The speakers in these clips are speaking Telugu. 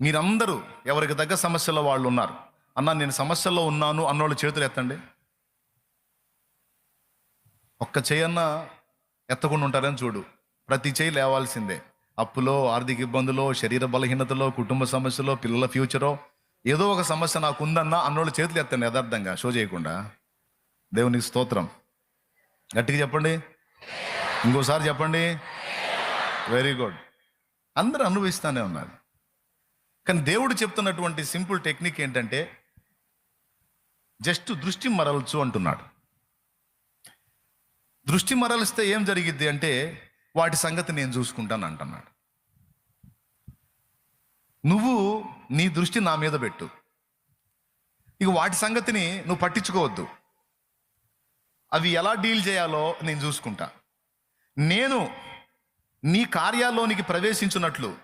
మీరందరూ ఎవరికి తగ్గ సమస్యలో వాళ్ళు ఉన్నారు అన్న నేను సమస్యల్లో ఉన్నాను అన్నోళ్ళు చేతులు ఎత్తండి. ఒక్క చేయన్న ఎత్తకుండా ఉంటారని చూడు. ప్రతి చేయి లేవాల్సిందే. అప్పులో ఆర్థిక ఇబ్బందులో శరీర బలహీనతలో కుటుంబ సమస్యలో పిల్లల ఫ్యూచరో ఏదో ఒక సమస్య నాకు ఉందన్నా అన్నోళ్ళు చేతులు ఎత్తండి యథార్థంగా. షో చేయకుండా. దేవునికి స్తోత్రం. గట్టిగా చెప్పండి. ఇంకోసారి చెప్పండి. Very good. అందరూ అనుభవిస్తానే ఉన్నారు. కానీ దేవుడు చెప్తున్నటువంటి సింపుల్ టెక్నిక్ ఏంటంటే జస్ట్ దృష్టి మరల్చు అంటున్నాడు. దృష్టి మరలిస్తే ఏం జరిగిద్ది అంటే వాటి సంగతి నేను చూసుకుంటాను అంటున్నాడు. నువ్వు నీ దృష్టి నా మీద పెట్టు. ఇక వాటి సంగతిని నువ్వు పట్టించుకోవద్దు. అవి ఎలా డీల్ చేయాలో నేను చూసుకుంటా. నేను నీ కార్యాల్లోనికి ప్రవేశించినట్లు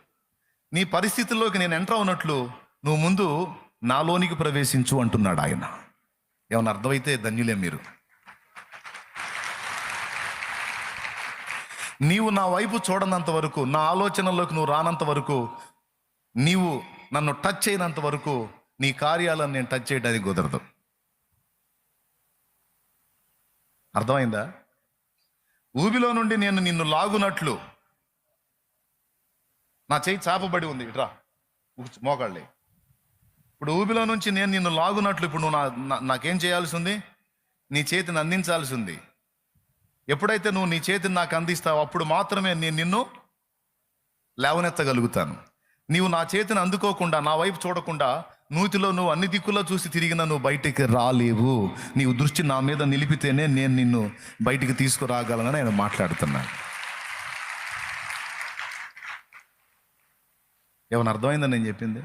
నీ పరిస్థితుల్లోకి నేను ఎంటర్ అవునట్లు నువ్వు ముందు నాలోనికి ప్రవేశించు అంటున్నాడు ఆయన. ఏమన్నా అర్థమైతే ధన్యులే మీరు. నీవు నా వైపు చూడనంత వరకు నా ఆలోచనలోకి నువ్వు రానంత వరకు నీవు నన్ను టచ్ చేయనంత వరకు నీ కార్యాలను నేను టచ్ చేయడానికి కుదరదు. అర్థమైందా? ఊబిలో నుండి నేను నిన్ను లాగునట్లు నా చేయి చాపబడి ఉంది. ఇట్రా మోకాళ్ళే. ఇప్పుడు ఊబిలో నుంచి నేను నిన్ను లాగునట్లు ఇప్పుడు నువ్వు నా నాకేం చేయాల్సి ఉంది? నీ చేతిని అందించాల్సి ఉంది. ఎప్పుడైతే నువ్వు నీ చేతిని నాకు అందిస్తావో అప్పుడు మాత్రమే నేను నిన్ను లేవనెత్తగలుగుతాను. నీవు నా చేతిని అందుకోకుండా నా వైపు చూడకుండా నూతిలో నువ్వు అన్ని దిక్కుల్లో చూసి తిరిగినా నువ్వు బయటికి రాలేవు. నీవు దృష్టి నా మీద నిలిపితేనే నేను నిన్ను బయటికి తీసుకురాగలనని ఆయన మాట్లాడుతున్నాను ఏమైనా అర్థమైందని నేను చెప్పింది?